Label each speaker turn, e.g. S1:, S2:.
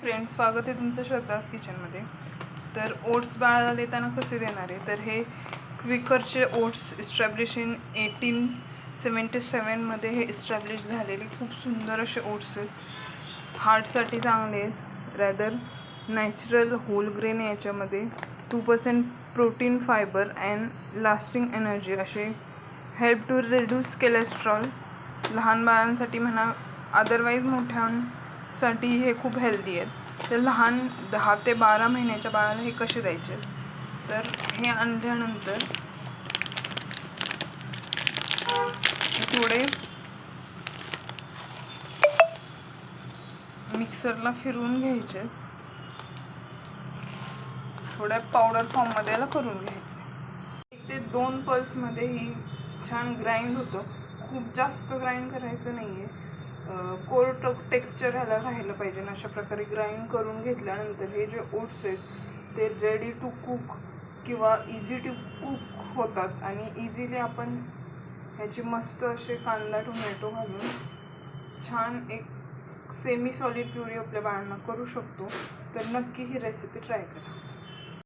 S1: Friends स्वागत आहे तुमचं श्रद्धास किचनमध्ये तर ओट्स बाळाला देताना कसे देणार आहे? तर हे क्विकरचे oats established in eighteen seventy सेवनमध्ये हे इस्टॅब्लिश झालेले. खूप सुंदर असे ओट्स आहेत. हार्टसाठी चांगले आहेत. रॅदर नॅचरल होल ग्रेन याच्यामध्ये. Two percent protein fibre and lasting energy असे. हेल्प टू रिड्यूस कोलेस्ट्रॉल लहान बाळांसाठी म्हणा अदरवाईज मोठ्या साठी हे खूप हेल्दी आहेत. तर लहान दहा ते बारा महिन्याच्या बाळाला हे कसे द्यायचे? तर हे आणल्यानंतर थोडे मिक्सरला फिरवून घ्यायचे. थोड्या पावडर फॉर्ममध्ये याला करून घ्यायचे. एक ते दोन पल्समध्ये ही छान ग्राइंड होतं. खूप जास्त ग्राइंड करायचं नाही आहे कोर्ट टेक्स्चर ह्याला राहिलं पाहिजे अशा प्रकारे ग्राइंड करून घेतल्यानंतर हे जे ओट्स आहेत ते रेडी टू कुक किंवा इझी टू कुक होतात. आणि इझिली आपण ह्याची मस्त असे कांदा टोमॅटो घालून छान एक सेमी सॉलिड प्युरी आपल्या बाळांना करू शकतो. तर नक्की ही रेसिपी ट्राय करा.